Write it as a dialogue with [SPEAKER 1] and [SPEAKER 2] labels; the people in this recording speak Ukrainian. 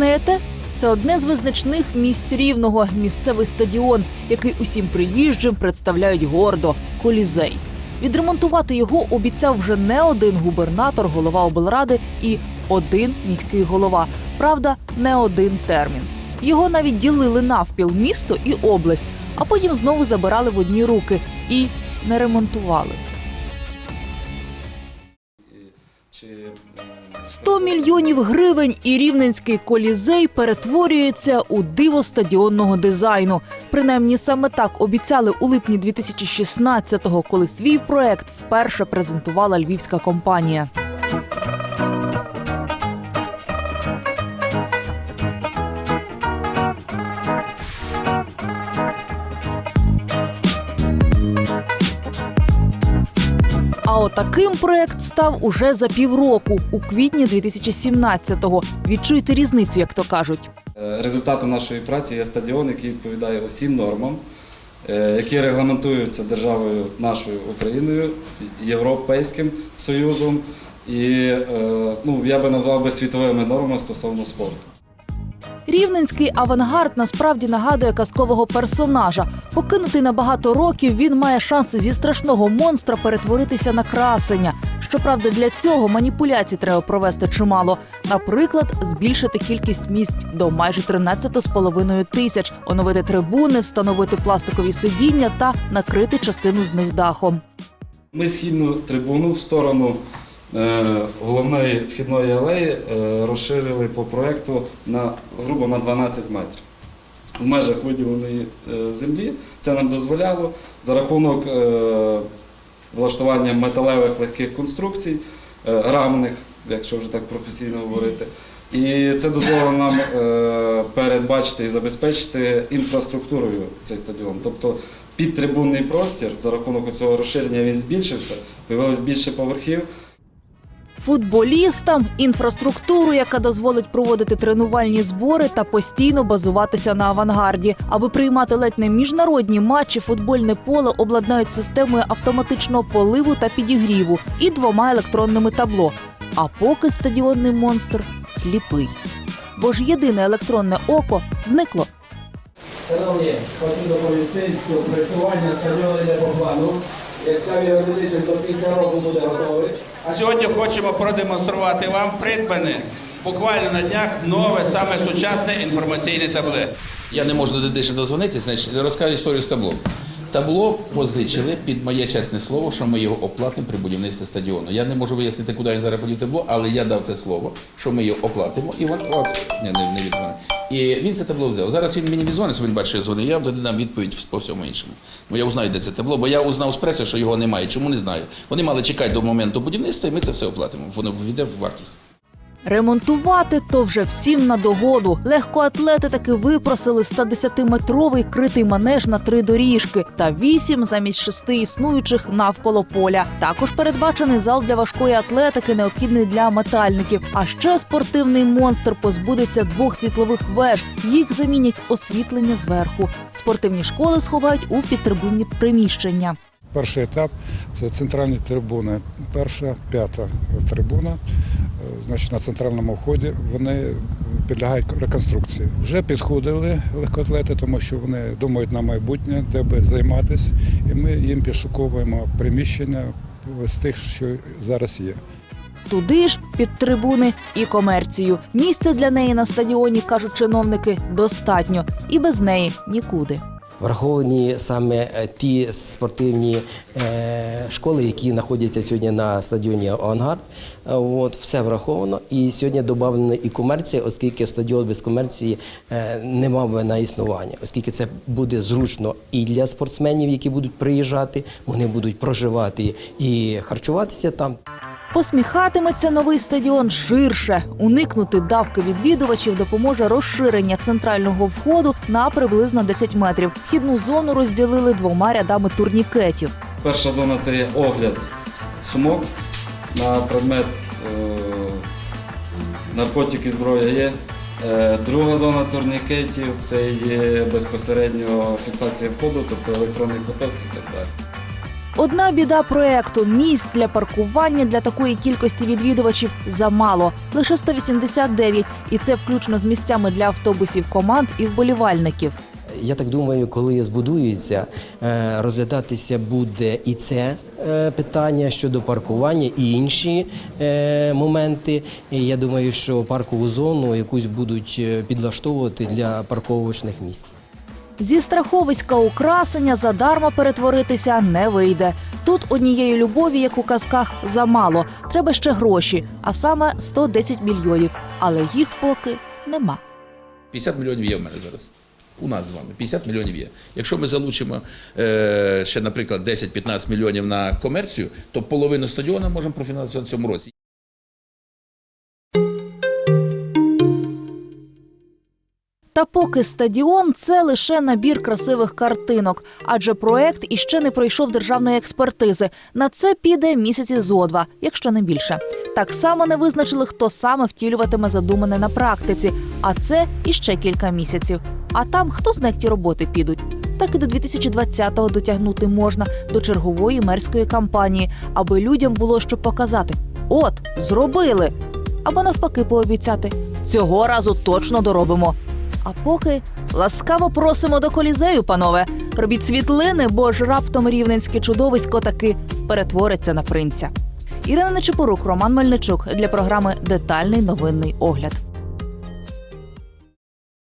[SPEAKER 1] Впізнаєте? Це одне з визначних місць рівного місцевий стадіон, який усім приїжджим представляють гордо колізей. Відремонтувати його обіцяв вже не один губернатор, голова облради і один міський голова. Правда, не один термін. Його навіть ділили навпіл місто і область, а потім знову забирали в одні руки і не ремонтували. 100 мільйонів гривень і рівненський колізей перетворюється у диво стадіонного дизайну. Принаймні саме так обіцяли у липні 2016-го, коли свій проект вперше презентувала львівська компанія. Отаким проект став уже за півроку, у квітні 2017-го. Відчуйте різницю, як то кажуть.
[SPEAKER 2] Е, Результатом нашої праці є стадіон, який відповідає усім нормам, е, які регламентуються державою нашою Україною, Європейським Союзом і е, ну, я би назвав би світовими нормами стосовно спорту.
[SPEAKER 1] Рівненський авангард насправді нагадує казкового персонажа. Покинутий на багато років, він має шанси зі страшного монстра перетворитися на красення. Щоправда, для цього маніпуляцій треба провести чимало. Наприклад, збільшити кількість місць до майже 13,5 тисяч, оновити трибуни, встановити пластикові сидіння та накрити частину з них дахом.
[SPEAKER 2] Ми східну трибуну в сторону головної вхідної алеї е, розширили по проєкту на грубо на 12 метрів. В межах виділеної е, землі це нам дозволяло за рахунок е, влаштування металевих легких конструкцій, е, рамних, якщо вже так професійно говорити. І це дозволило нам е, передбачити і забезпечити інфраструктурою цей стадіон. Тобто підтрибунний простір за рахунок цього розширення він збільшився, появилось більше поверхів.
[SPEAKER 1] Футболістам інфраструктуру, яка дозволить проводити тренувальні збори та постійно базуватися на авангарді. Аби приймати ледь не міжнародні матчі, футбольне поле обладнають системою автоматичного поливу та підігріву і двома електронними табло. А поки стадіонний монстр сліпий. Бо ж єдине електронне око зникло.
[SPEAKER 3] Шановні, хочу доповісти, що проєктування стадіону йде по плану. Як самі розумієте, до кінця року буде готовий. А
[SPEAKER 4] Сьогодні хочемо продемонструвати вам придбане буквально на днях нове, саме сучасне інформаційне табле.
[SPEAKER 5] Я не можу до Дедиша дозвонитися, значить розкажу історію з таблом. Табло позичили під моє чесне слово, що ми його оплатимо при будівництві стадіону. Я не можу вияснити, куди він зараз подів табло, але я дав це слово, що ми його оплатимо, і він от не, не, не віддзвонив. І він це табло взяв. Зараз він мені віддзвонить, що він бачить, що я дзвонив, я дам відповідь по всьому іншому. Бо я узнаю, де це табло, бо я узнав з преси, що його немає. Чому не знаю? Вони мали чекати до моменту будівництва, і ми це все оплатимо. Воно війде в вартість.
[SPEAKER 1] Ремонтувати то вже всім на догоду. Легкоатлети таки випросили 110-метровий критий манеж на три доріжки та вісім замість шести існуючих навколо поля. Також передбачений зал для важкої атлетики, необхідний для метальників. А ще спортивний монстр позбудеться двох світлових веж. Їх замінять освітлення зверху. Спортивні школи сховають у підтрибунні приміщення.
[SPEAKER 6] Перший етап це центральні трибуни. Перша, п'ята трибуна, значить на центральному вході, вони підлягають реконструкції. Вже підходили легкоатлети, тому що вони думають на майбутнє, де би займатися, і ми їм підшуковуємо приміщення з тих, що зараз є.
[SPEAKER 1] Туди ж під трибуни і комерцію. Місця для неї на стадіоні, кажуть чиновники, достатньо, і без неї нікуди.
[SPEAKER 7] Враховані саме е, ті спортивні е, школи, які знаходяться сьогодні на стадіоні Авангард. Е, От, все враховано. І сьогодні додана і комерція, оскільки стадіон без комерції не мав на існування, оскільки це буде зручно і для спортсменів, які будуть приїжджати, вони будуть проживати і харчуватися там.
[SPEAKER 1] Посміхатиметься новий стадіон ширше. Уникнути давки відвідувачів допоможе розширення центрального входу на приблизно 10 метрів. Вхідну зону розділили двома рядами турнікетів.
[SPEAKER 2] Перша зона це є огляд сумок на предмет е, наркотики, зброя є. Е, Друга зона турнікетів це є безпосередньо фіксація входу, тобто електронний поток і так далі.
[SPEAKER 1] Одна біда проекту місць для паркування для такої кількості відвідувачів замало лише 189, і це включно з місцями для автобусів команд і вболівальників.
[SPEAKER 7] Я так думаю, коли збудується, е, розглядатися буде і це е, питання щодо паркування, і інші е, моменти. Я думаю, що паркову зону якусь будуть підлаштовувати для парковочних місць.
[SPEAKER 1] Зі страховиська украсення задарма перетворитися не вийде. Тут однієї любові, як у казках, замало. Треба ще гроші, а саме 110 мільйонів. Але їх поки нема.
[SPEAKER 5] 50 мільйонів є в мене зараз. У нас з вами 50 мільйонів є. Якщо ми залучимо е, ще, наприклад, 10-15 мільйонів на комерцію, то половину стадіону можемо профінансувати в цьому році.
[SPEAKER 1] Та поки стадіон це лише набір красивих картинок, адже проект іще не пройшов державної експертизи. На це піде місяці зо два, якщо не більше. Так само не визначили, хто саме втілюватиме задумане на практиці, а це іще кілька місяців. А там хто знає, як ті роботи підуть. Так і до 2020-го дотягнути можна до чергової мерської кампанії, аби людям було що показати. От, зробили! Або навпаки пообіцяти. Цього разу точно доробимо. А поки ласкаво просимо до колізею, панове. Робіть світлини, бо ж раптом рівненське чудовисько таки перетвориться на принця. Ірина Нечепорук, Роман Мельничук для програми Детальний новинний огляд.